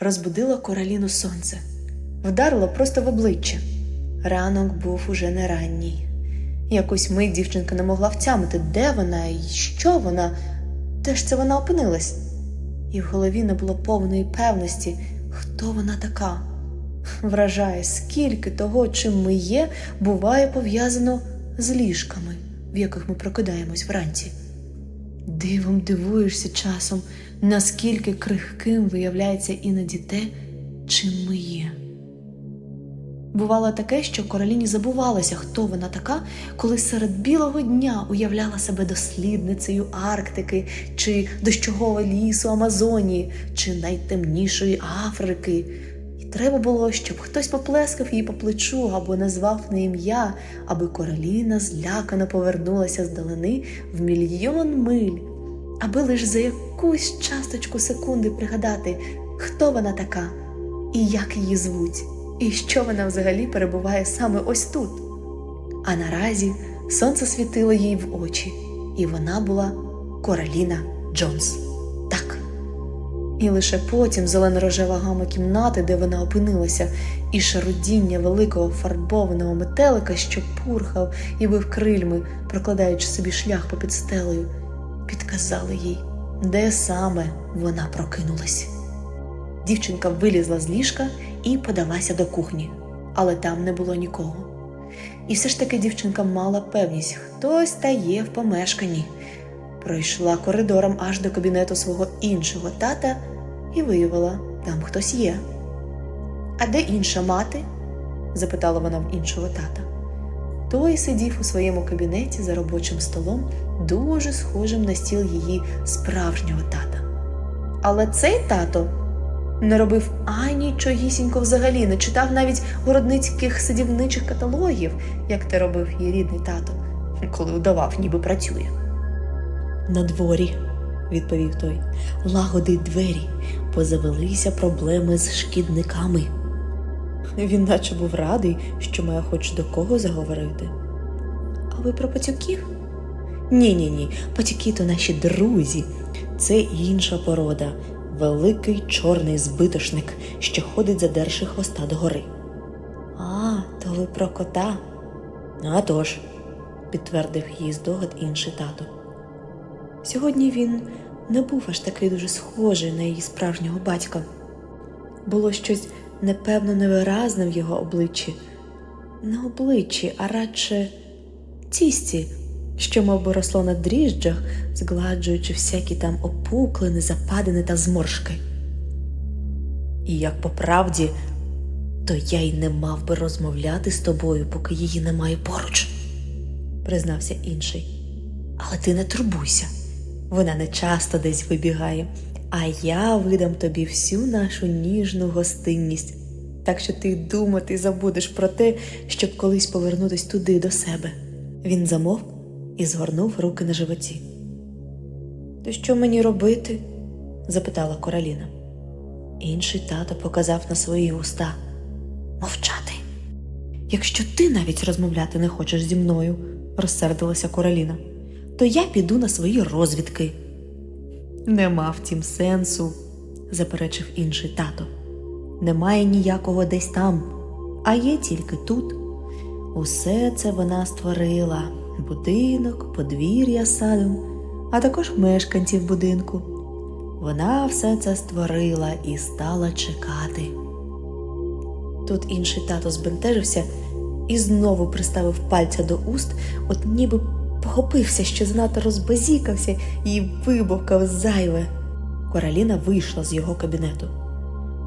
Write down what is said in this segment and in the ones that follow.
розбудило короліну сонце, вдарило просто в обличчя. Ранок був уже не ранній. Якусь мить дівчинка не могла втямити, де вона і що вона, де ж це вона опинилась. І в голові не було повної певності, хто вона така. Вражає, скільки того, чим ми є, буває пов'язано з ліжками, в яких ми прокидаємось вранці. Дивом дивуєшся часом, наскільки крихким виявляється іноді те, чим ми є. Бувало таке, що Короліні забувалося, хто вона така, коли серед білого дня уявляла себе дослідницею Арктики, чи дощового лісу Амазонії, чи найтемнішої Африки. І треба було, щоб хтось поплескав її по плечу або назвав на ім'я, аби Короліна злякано повернулася з далини в мільйон миль, аби лиш за якусь часточку секунди пригадати, хто вона така і як її звуть, і що вона взагалі перебуває саме ось тут. А наразі сонце світило їй в очі, і вона була Короліна Джонс. Так. І лише потім зелено-рожева гама кімнати, де вона опинилася, і шарудіння великого фарбованого метелика, що пурхав і бив крильми, прокладаючи собі шлях попід стелею, підказали їй, де саме вона прокинулась. Дівчинка вилізла з ліжка і подалася до кухні, але там не було нікого. І все ж таки дівчинка мала певність, хтось та є в помешканні. Пройшла коридором аж до кабінету свого іншого тата і виявила, там хтось є. А де інша мати? запитала вона в іншого тата. Той сидів у своєму кабінеті за робочим столом, дуже схожим на стіл її справжнього тата. Але цей тато не робив анічогісінько взагалі, не читав навіть городницьких садівничих каталогів, як те робив її рідний тато, коли удавав, ніби працює. На дворі, відповів той, лагодить двері, позавелися проблеми з шкідниками. Він наче був радий, що має хоч до кого заговорити. А ви про пацюків? Ні, ні, ні, пацюки то наші друзі. Це інша порода, великий чорний збитошник, що ходить задерши хвоста догори. А, то ви про кота? «А тож», – підтвердив її здогад інший тато. Сьогодні він не був аж такий дуже схожий на її справжнього батька. Було щось непевно невиразне в його обличчі. Не обличчі, а радше тісті, що мов би росло на дріжджах, згладжуючи всякі там опуклини, западини та зморшки. І як по правді, то я й не мав би розмовляти з тобою, поки її немає поруч, признався інший. Але ти не турбуйся. Вона не часто десь вибігає, а я видам тобі всю нашу ніжну гостинність, так що ти думати забудеш про те, щоб колись повернутись туди до себе. Він замовк і згорнув руки на животі. То що мені робити? запитала Короліна. Інший тато показав на свої уста мовчати. Якщо ти навіть розмовляти не хочеш зі мною, розсердилася Короліна то я піду на свої розвідки. Нема втім сенсу, заперечив інший тато. Немає ніякого десь там, а є тільки тут. Усе це вона створила будинок, подвір'я садом, а також мешканців будинку. Вона все це створила і стала чекати. Тут інший тато збентежився і знову приставив пальця до уст, от ніби похопився, що занадто розбазікався і вибовкав зайве. Короліна вийшла з його кабінету,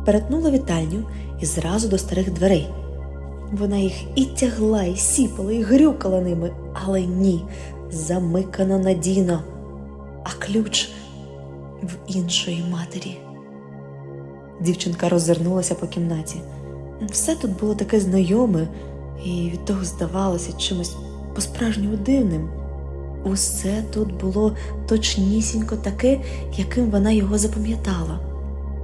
перетнула вітальню і зразу до старих дверей. Вона їх і тягла, і сіпала, і грюкала ними, але ні, замикано надійно, а ключ в іншої матері. Дівчинка роззирнулася по кімнаті. Все тут було таке знайоме, і від того здавалося чимось по-справжньому дивним. Усе тут було точнісінько таке, яким вона його запам'ятала.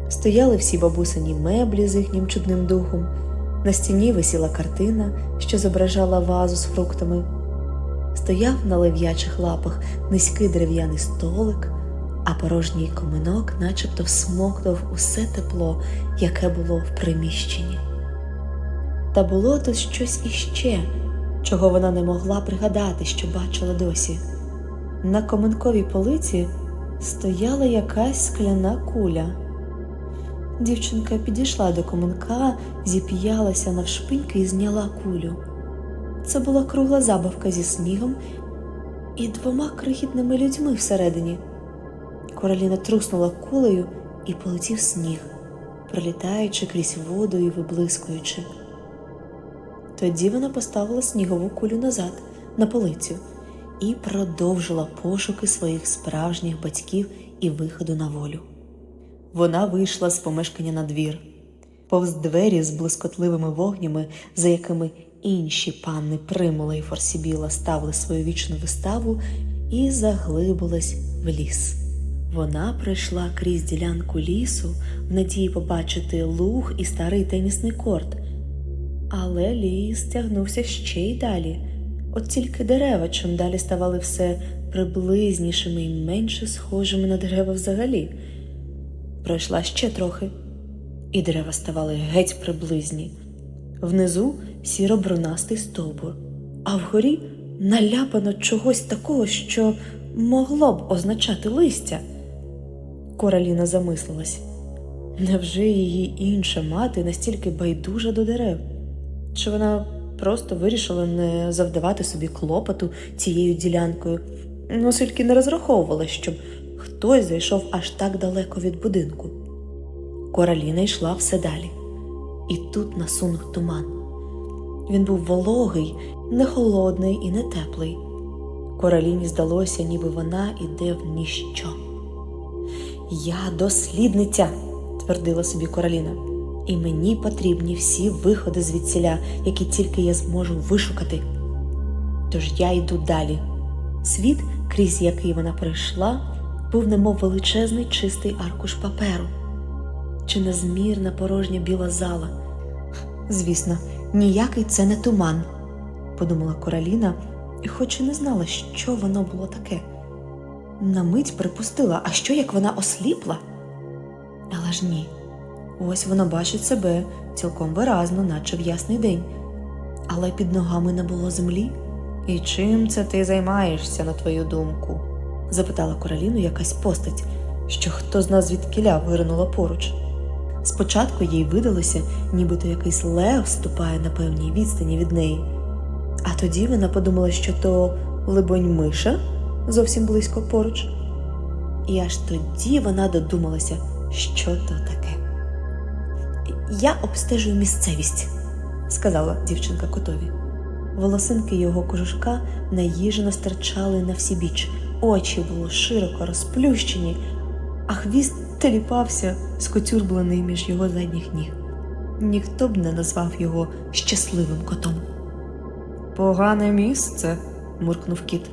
Стояли всі бабусині меблі з їхнім чудним духом, на стіні висіла картина, що зображала вазу з фруктами. Стояв на лев'ячих лапах низький дерев'яний столик, а порожній коминок начебто всмоктав усе тепло, яке було в приміщенні. Та було тут щось іще, чого вона не могла пригадати, що бачила досі. На коминковій полиці стояла якась скляна куля. Дівчинка підійшла до коминка, зіп'ялася навшпиньки і зняла кулю. Це була кругла забавка зі снігом і двома крихітними людьми всередині. Короліна труснула кулею і полетів сніг, пролітаючи крізь воду і виблискуючи. Тоді вона поставила снігову кулю назад на полицю і продовжила пошуки своїх справжніх батьків і виходу на волю. Вона вийшла з помешкання на двір, повз двері з блискотливими вогнями, за якими інші панни Примула і Форсібіла ставили свою вічну виставу, і заглибилась в ліс. Вона пройшла крізь ділянку лісу в надії побачити луг і старий тенісний корт. Але ліс тягнувся ще й далі. От тільки дерева чим далі ставали все приблизнішими і менше схожими на дерева взагалі. Пройшла ще трохи, і дерева ставали геть приблизні. Внизу сіро-брунастий стовбур, а вгорі наляпано чогось такого, що могло б означати листя. Кораліна замислилась. Невже її інша мати настільки байдужа до дерев? Чи вона просто вирішила не завдавати собі клопоту цією ділянкою, ну, оскільки не розраховувала, щоб хтось зайшов аж так далеко від будинку? Кораліна йшла все далі, і тут насунув туман. Він був вологий, не холодний і не теплий. Кораліні здалося, ніби вона іде в ніщо. Я дослідниця, твердила собі Кораліна, і мені потрібні всі виходи звідсіля, які тільки я зможу вишукати. Тож я йду далі. Світ, крізь який вона прийшла, був немов величезний чистий аркуш паперу, чи незмірна порожня біла зала. Звісно, ніякий це не туман, подумала Кораліна, і хоч і не знала, що воно було таке. На мить припустила, а що як вона осліпла? Але ж ні. Ось вона бачить себе цілком виразно, наче в ясний день. Але під ногами не було землі. І чим це ти займаєшся, на твою думку? запитала Короліну якась постать, що хто з нас звідкіля виринула поруч. Спочатку їй видалося, нібито якийсь лев ступає на певній відстані від неї. А тоді вона подумала, що то, либонь, миша зовсім близько поруч. І аж тоді вона додумалася, що то таке. Я обстежую місцевість, сказала дівчинка котові. Волосинки його кожушка наїжено стирчали на всі біч, очі були широко розплющені, а хвіст теліпався скотюрблений між його задніх ніг. Ніхто б не назвав його щасливим котом. Погане місце, муркнув кіт.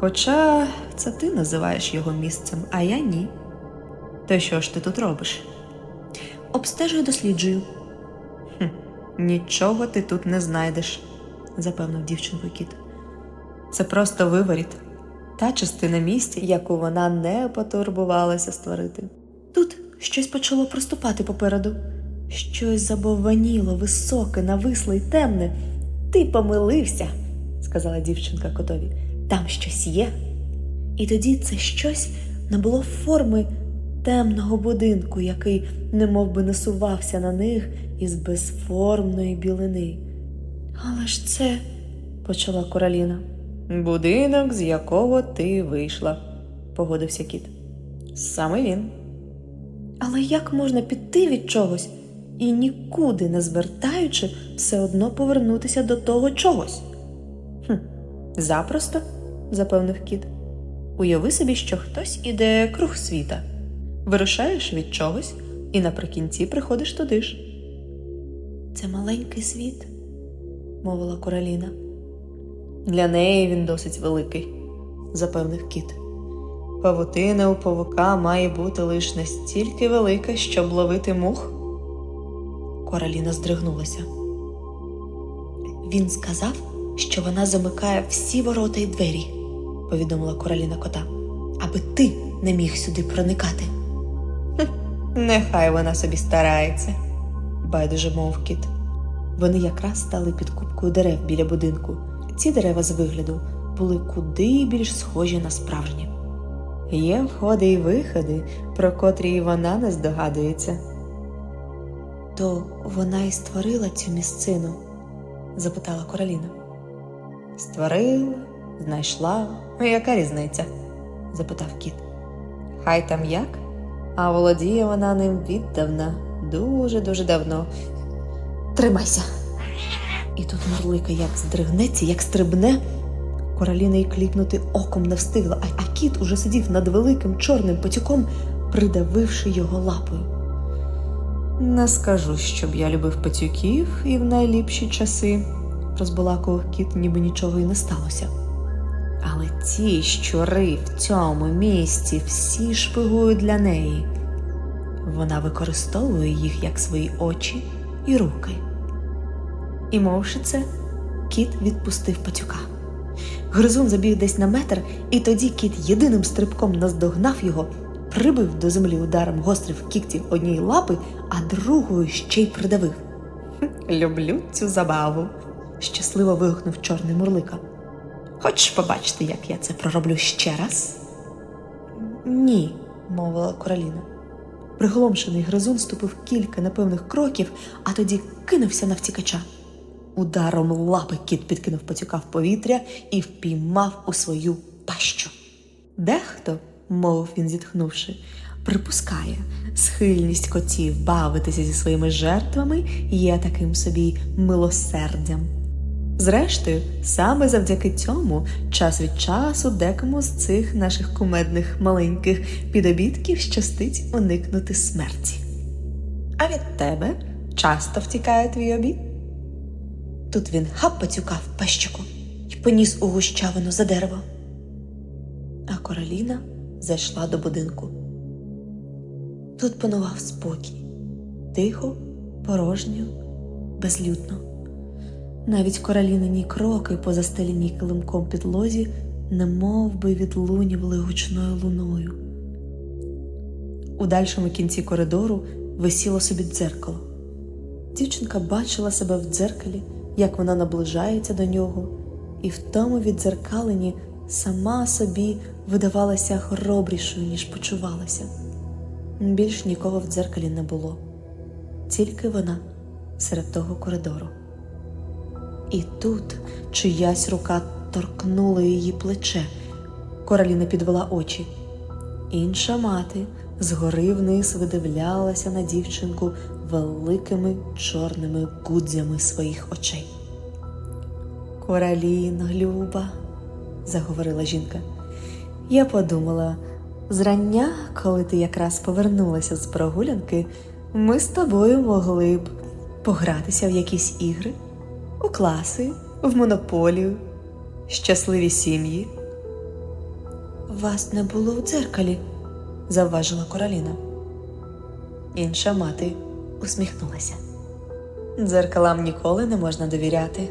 Хоча це ти називаєш його місцем, а я ні. То що ж ти тут робиш? Обстежую, досліджую. Хм, нічого ти тут не знайдеш, запевнив дівчинку кіт. Це просто виворіт, та частина місця, яку вона не потурбувалася створити. Тут щось почало проступати попереду, щось забованіло, високе, нависле й темне. Ти помилився, сказала дівчинка котові. Там щось є. І тоді це щось набуло форми темного будинку, який немов би насувався на них із безформної білини. Але ж це, почала Короліна. Будинок, з якого ти вийшла, погодився кіт. Саме він. Але як можна піти від чогось і нікуди не звертаючи, все одно повернутися до того чогось? Хм, Запросто, запевнив кіт. Уяви собі, що хтось іде круг світа. Вирушаєш від чогось і наприкінці приходиш туди ж. Це маленький світ, мовила Короліна. Для неї він досить великий, запевнив кіт. Павутина у павука має бути лише настільки велика, щоб ловити мух. Короліна здригнулася. Він сказав, що вона замикає всі ворота й двері, повідомила Короліна кота, аби ти не міг сюди проникати. «Хм, Нехай вона собі старається, байдуже мов кіт. Вони якраз стали під купкою дерев біля будинку. Ці дерева з вигляду були куди більш схожі на справжні. Є входи і виходи, про котрі і вона не здогадується. То вона і створила цю місцину? запитала Короліна. Створила, знайшла. Яка різниця? запитав кіт. Хай там як, а володіє вона ним віддавна, дуже-дуже давно. Тримайся. І тут Мурлика як здригнеться, як стрибне. Короліна й клікнути оком не встигла, а, а кіт уже сидів над великим чорним потюком, придавивши його лапою. Не скажу, щоб я любив пацюків і в найліпші часи, розбалакував кіт, ніби нічого й не сталося. Але ці щури в цьому місці всі шпигують для неї. Вона використовує їх як свої очі і руки. І мовши це, кіт відпустив пацюка. Гризун забіг десь на метр, і тоді кіт єдиним стрибком наздогнав його, прибив до землі ударом гострих кігтів однієї лапи, а другою ще й придавив. Люблю цю забаву, щасливо вигукнув чорний мурлика. Хочеш побачити, як я це пророблю ще раз? Ні, мовила Короліна. Приголомшений гризун ступив кілька непевних кроків, а тоді кинувся на втікача. Ударом лапи кіт підкинув пацюка в повітря і впіймав у свою пащу. Дехто, мовив він, зітхнувши, припускає, схильність котів бавитися зі своїми жертвами є таким собі милосердям. Зрештою, саме завдяки цьому час від часу декому з цих наших кумедних маленьких підобітків щастить уникнути смерті. А від тебе часто втікає твій обід? Тут він хап пацюка в пащику і поніс у гущавину за дерево. А Короліна зайшла до будинку. Тут панував спокій, тихо, порожньо, безлюдно. Навіть королінині кроки по застеленій килимком підлозі не мов відлунювали гучною луною. У дальшому кінці коридору висіло собі дзеркало. Дівчинка бачила себе в дзеркалі, як вона наближається до нього, і в тому віддзеркаленні сама собі видавалася хоробрішою, ніж почувалася. Більш нікого в дзеркалі не було, тільки вона серед того коридору. І тут чиясь рука торкнула її плече. Короліна підвела очі. Інша мати згори вниз видивлялася на дівчинку великими чорними гудзями своїх очей. Короліно, Люба, заговорила жінка, я подумала, зрання, коли ти якраз повернулася з прогулянки, ми з тобою могли б погратися в якісь ігри, у класи, в монополію, щасливі сім'ї. Вас не було в дзеркалі, завважила Короліна. Інша мати усміхнулася. Дзеркалам ніколи не можна довіряти,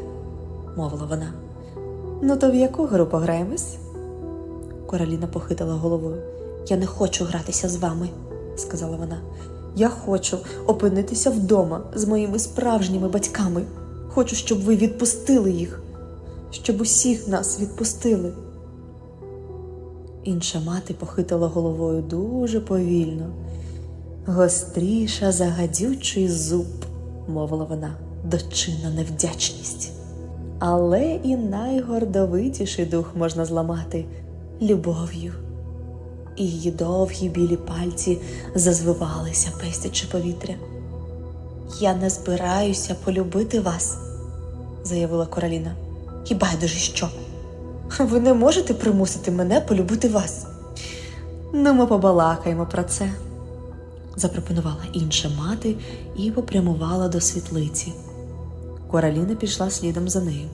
мовила вона. Ну, то в яку гру пограємось? Короліна похитала головою. Я не хочу гратися з вами, сказала вона. Я хочу опинитися вдома з моїми справжніми батьками. Хочу, щоб ви відпустили їх, щоб усіх нас відпустили. Інша мати похитала головою дуже повільно. Гостріша за гадючий зуб, мовила вона, дочинна невдячність. Але і найгордовитіший дух можна зламати любов'ю. І її довгі білі пальці зазвивалися, пестячи повітря. Я не збираюся полюбити вас, заявила Короліна. І байдуже що? Ви не можете примусити мене полюбити вас. Ну, ми побалакаємо про це, запропонувала інша мати і попрямувала до світлиці. Короліна пішла слідом за нею.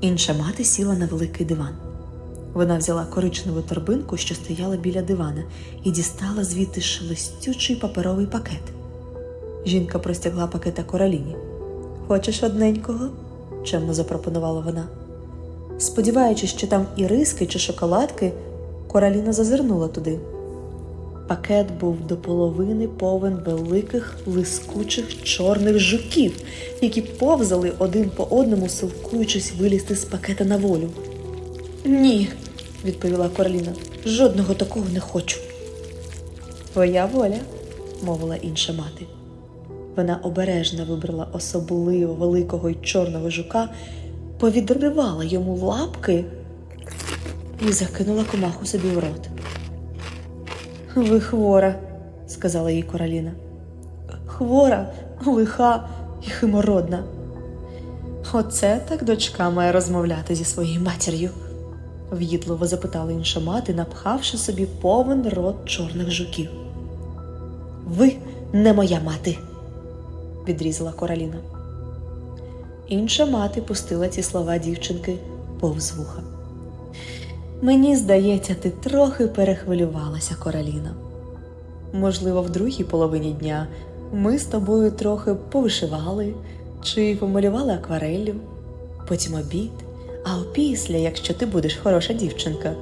Інша мати сіла на великий диван. Вона взяла коричневу торбинку, що стояла біля дивана, і дістала звідти шелестючий паперовий пакет. Жінка простягла пакета короліні. Хочеш одненького? чемно запропонувала вона. Сподіваючись, що там і риски чи шоколадки, Кораліна зазирнула туди. Пакет був до половини повен великих лискучих чорних жуків, які повзали один по одному, силкуючись вилізти з пакета на волю. Ні, відповіла Кораліна, жодного такого не хочу. Твоя воля, мовила інша мати. Вона обережно вибрала особливо великого й чорного жука, повідривала йому лапки і закинула комаху собі в рот. Ви хвора, сказала їй Кораліна. Хвора, лиха і химородна. Оце так дочка має розмовляти зі своєю матір'ю, в'їдливо запитала інша мати, напхавши собі повен рот чорних жуків. Ви не моя мати, відрізала Кораліна. Інша мати пустила ці слова дівчинки повз вуха. Мені здається, ти трохи перехвилювалася, Кораліна. Можливо, в другій половині дня ми з тобою трохи повишивали чи помалювали аквареллю, потім обід, а опісля, якщо ти будеш хороша дівчинка,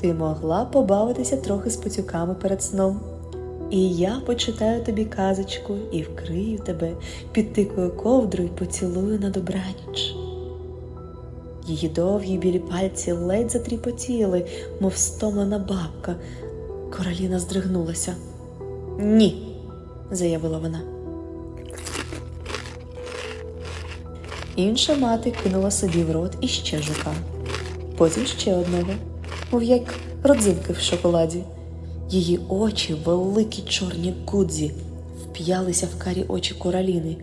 ти могла побавитися трохи з пацюками перед сном. І я почитаю тобі казочку і вкрию тебе, підтикую ковдру і поцілую на добраніч. Її довгі білі пальці ледь затріпотіли, мов стомлена бабка. Короліна здригнулася. Ні, заявила вона. Інша мати кинула собі в рот іще жука, потім ще одного, мов як родзинки в шоколаді. Її очі, великі чорні гудзі, вп'ялися в карі очі короліни.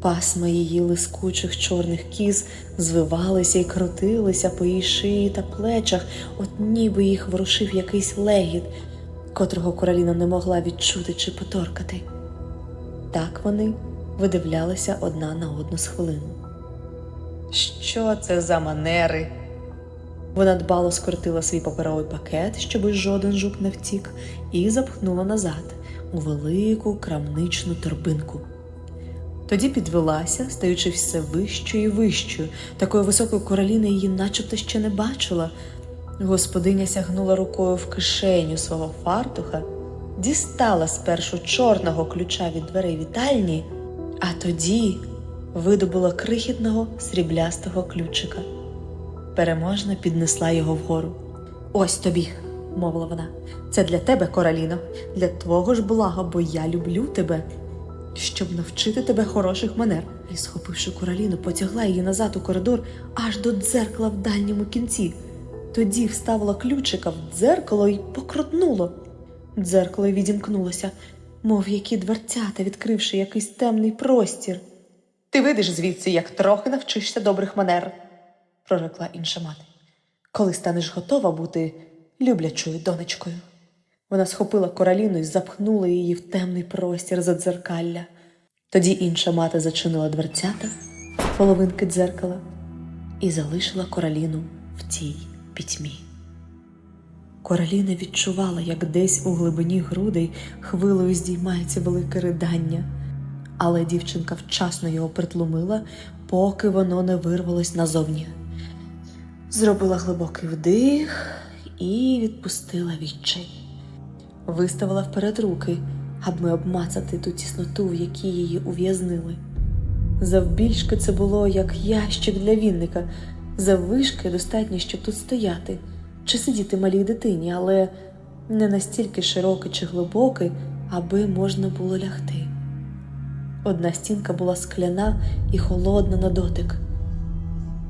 Пасма її лискучих чорних кіз звивалися і крутилися по її шиї та плечах, от ніби їх ворушив якийсь легіт, котрого короліна не могла відчути чи поторкати. Так вони видивлялися одна на одну з хвилину. Що це за манери? Вона дбало скоротила свій паперовий пакет, щоби жоден жук не втік, і запхнула назад у велику крамничну торбинку. Тоді підвелася, стаючи все вищою і вищою. Такої високої короліни її начебто ще не бачила. Господиня сягнула рукою в кишеню свого фартуха, дістала спершу чорного ключа від дверей вітальні, а тоді видобула крихітного сріблястого ключика. Переможно піднесла його вгору. Ось тобі, мовила вона. Це для тебе, Короліно, для твого ж блага, бо я люблю тебе щоб навчити тебе хороших манер. І, схопивши короліну, потягла її назад у коридор аж до дзеркала в дальньому кінці. Тоді вставила ключика в дзеркало і покрутнуло. Дзеркало й відімкнулося, мов які дверцята, відкривши якийсь темний простір. Ти вийдеш звідси, як трохи навчишся добрих манер, прорекла інша мати. Коли станеш готова бути люблячою донечкою. Вона схопила короліну і запхнула її в темний простір за дзеркалля. Тоді інша мати зачинила дверцята, половинки дзеркала, і залишила короліну в тій пітьмі. Короліна відчувала, як десь у глибині грудей хвилою здіймається велике ридання, але дівчинка вчасно його притлумила, поки воно не вирвалось назовні. Зробила глибокий вдих і відпустила відчай виставила вперед руки, аби обмацати ту тісноту, в якій її ув'язнили. Завбільшки це було як ящик для вінника, заввишки достатньо, щоб тут стояти, чи сидіти малій дитині, але не настільки широкий чи глибокий, аби можна було лягти. Одна стінка була скляна і холодна на дотик.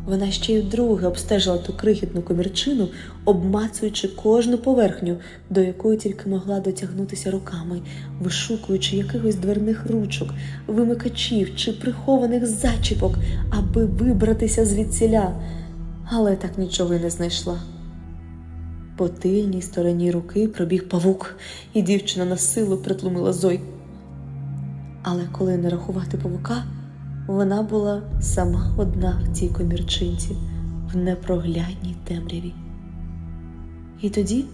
Вона ще й вдруге обстежила ту крихітну комірчину, обмацуючи кожну поверхню, до якої тільки могла дотягнутися руками, вишукуючи якихось дверних ручок, вимикачів чи прихованих зачіпок, аби вибратися звідсіля, але так нічого й не знайшла. По тильній стороні руки пробіг павук, і дівчина на силу притлумила зой. Але коли не рахувати павука, вона була сама одна в цій комірчинці, в непроглядній темряві. І тоді,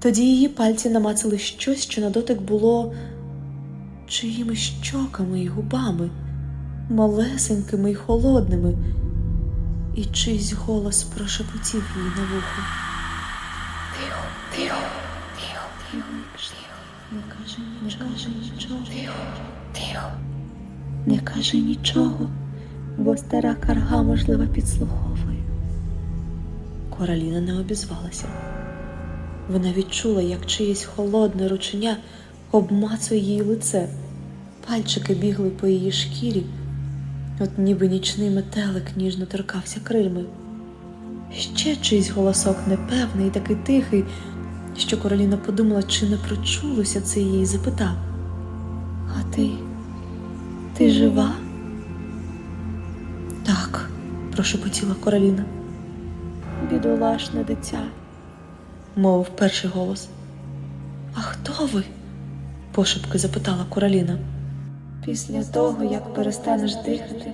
тоді її пальці намацали щось, що на дотик було чиїмись щоками і губами, малесенькими й холодними, і чийсь голос прошепотів їй на вухо. Тихо, тихо, тихо, не кажи нічого, не кажи нічого. Тихо, тихо. Не кажи нічого, бо стара карга, можливо, підслуховує. Кораліна не обізвалася. Вона відчула, як чиєсь холодне ручення обмацує її лице. Пальчики бігли по її шкірі, от ніби нічний метелик ніжно торкався крильми. Ще чийсь голосок непевний, такий тихий, що Короліна подумала, чи не прочулося це і запитав. А ти? Ти жива? Так, прошепотіла Короліна. Бідолашне дитя, мовив перший голос. А хто ви? пошепки запитала Короліна. Після того, як перестанеш дихати,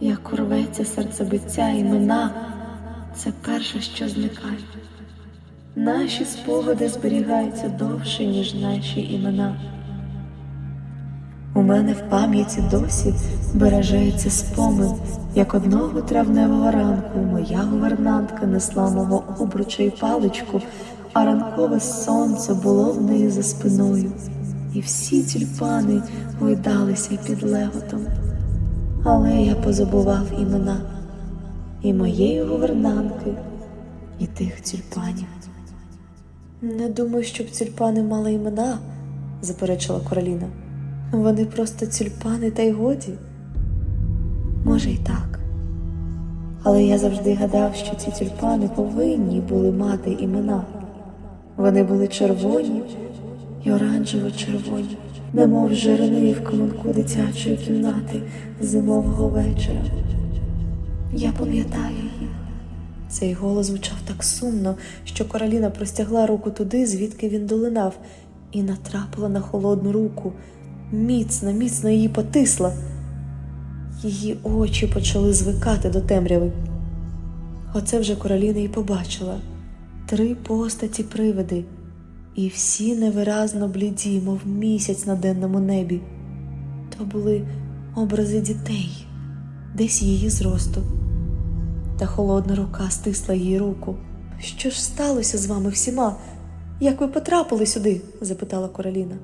як урветься серцебиття імена, це перше, що зникає. Наші спогади зберігаються довше, ніж наші імена. У мене в пам'яті досі бережеться спомин, як одного травневого ранку моя гувернантка несла мого обруча й паличку, а ранкове сонце було в неї за спиною, і всі тюльпани гойдалися під леготом. Але я позабував імена і моєї гувернантки, і тих тюльпанів. Не думаю, щоб тюльпани мали імена, заперечила Короліна. Вони просто тюльпани та й годі. Може, й так. Але я завжди гадав, що ці тюльпани повинні були мати імена. Вони були червоні і оранжево-червоні, немов жирни в коминку дитячої кімнати зимового вечора. Я пам'ятаю їх. Цей голос звучав так сумно, що Кароліна простягла руку туди, звідки він долинав, і натрапила на холодну руку. Міцно, міцно її потисла. Її очі почали звикати до темряви. Оце вже Короліна і побачила три постаті привиди, і всі невиразно бліді, мов місяць на денному небі. То були образи дітей, десь її зросту. Та холодна рука стисла її руку. Що ж сталося з вами всіма? Як ви потрапили сюди? запитала Короліна.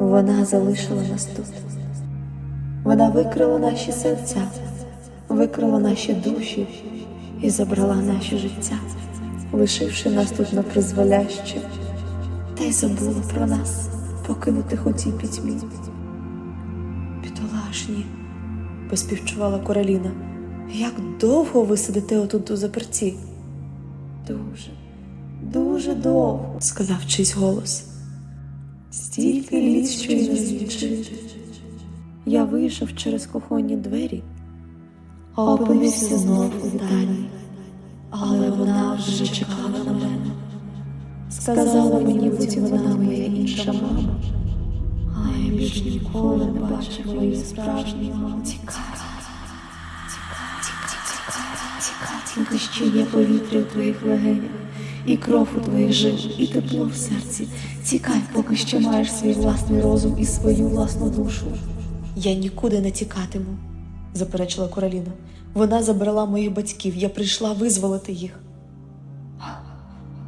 Вона залишила нас тут. Вона викрила наші серця, викрила наші душі і забрала наші життя, лишивши нас тут на призволяще, та й забула про нас, покинутих у тій пітьмі. Бідолашні, поспівчувала Короліна. Як довго ви сидите отут у заперті? Дуже, дуже довго, сказав чийсь голос. Стільки літ, що й не злічити. Я вийшов через кухонні двері, а опинився знову у вітальні. Але вона вже чекала на мене. Сказала мені, буті вона моя інша мама. А я більш ніколи не бачив моєї справжньої мами. Тікай, тільки ще є повітря в твоїх легенях, і кров у твоїх жилах, і тепло в серці. Тікай, поки ще маєш свій власний розум і свою власну душу. Я нікуди не тікатиму, заперечила Короліна. Вона забрала моїх батьків, я прийшла визволити їх.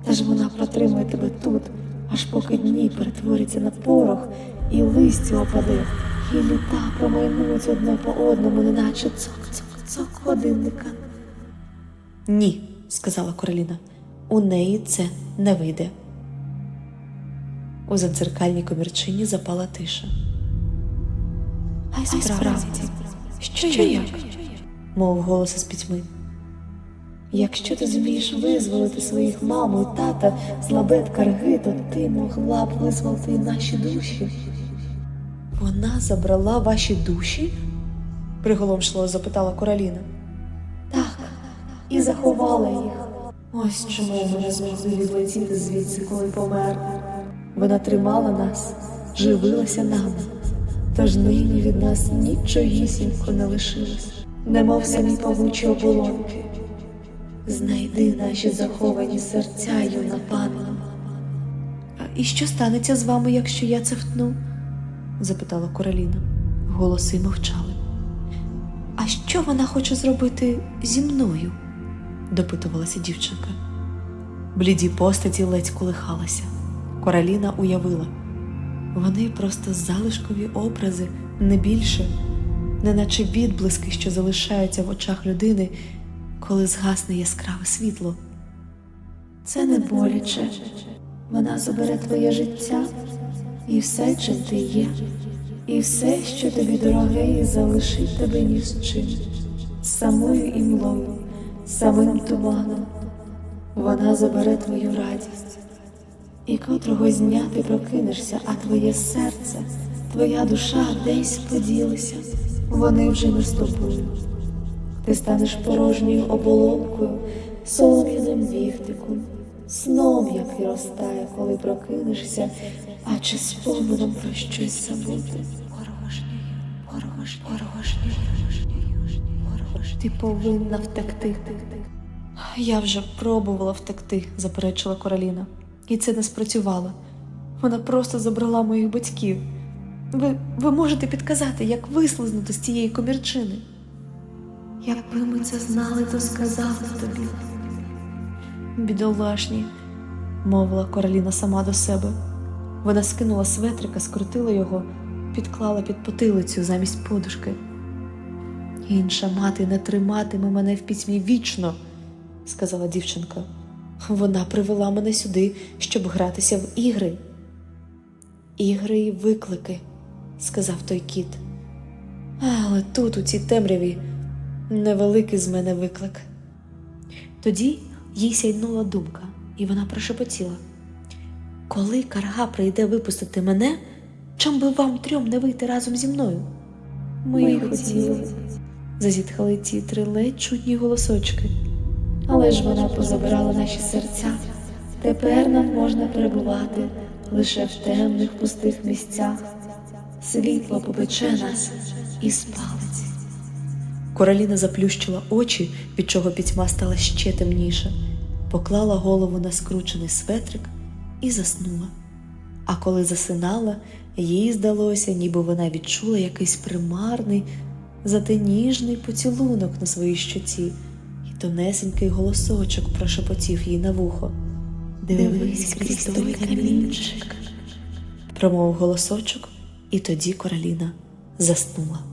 Та ж вона протримає тебе тут, аж поки дні перетворяться на порох, і листя опаде, і літа промайнуть одне по одному, неначе цок-цок-цок годинника. Ні, сказала Короліна, у неї це не вийде. У задзеркальній комірчині запала тиша. А й справді, що як? мов голос із пітьми. Якщо ти зумієш визволити своїх маму і тата з лабет карги, то ти могла б визволити наші душі. Вона забрала ваші душі? приголомшливо запитала Короліна. Так, і заховала їх. Ось чому ми не змогли відлетіти звідси, коли помер. Вона тримала нас, живилася нами, тож нині від нас нічогісінько не лишилось, немов самі павучі оболонки. Знайди наші заховані серця, юна панно. А і що станеться з вами, якщо я це втну? запитала Короліна. Голоси мовчали. А що вона хоче зробити зі мною? Допитувалася дівчинка. Бліді постаті ледь колихалися. Кораліна уявила. Вони просто залишкові образи, не більше, неначе відблиски, що залишаються в очах людини, коли згасне яскраве світло. Це не боляче. Вона забере твоє життя і все, чим ти є, і все, що тобі дороге, і залишить тебе ні з чим, самою імлою, самим туманом. Вона забере твою радість. І котрого дня ти прокинешся, а твоє серце, твоя душа десь поділися. Вони вже не з тобою. Ти станеш порожньою оболонкою, солом'яним віхтиком, сном, який розтає, коли прокинешся, а чи споменом про щось забути. Порожньою, порожньою, порожньою. Ти повинна втекти. Я вже пробувала втекти, заперечила Короліна, і це не спрацювало. Вона просто забрала моїх батьків. Ви, ви можете підказати, як вислизнути з цієї комірчини? Якби ми це знали, то сказали тобі. Бідолашні, мовила Короліна сама до себе. Вона скинула светрика, скрутила його, підклала під потилицю замість подушки. Інша мати не триматиме мене в пітьмі вічно, сказала дівчинка. Вона привела мене сюди, щоб гратися в ігри. Ігри і виклики, сказав той кіт. Але тут, у цій темряві, невеликий з мене виклик. Тоді їй сяйнула думка, і вона прошепотіла. Коли карга прийде випустити мене, чом би вам трьом не вийти разом зі мною? Ми й хотіли, зазітхали ті три ледь чутні голосочки. але ж вона позабирала наші серця. Тепер нам можна перебувати лише в темних пустих місцях. Світло попече нас і спалить. Короліна заплющила очі, від чого пітьма стала ще темніша, поклала голову на скручений светрик і заснула. А коли засинала, їй здалося, ніби вона відчула якийсь примарний, зате ніжний поцілунок на своїй щоці, і тонесенький голосочок прошепотів їй на вухо. Дивись крізь той камінчик. промовив голосочок, і тоді Короліна заснула.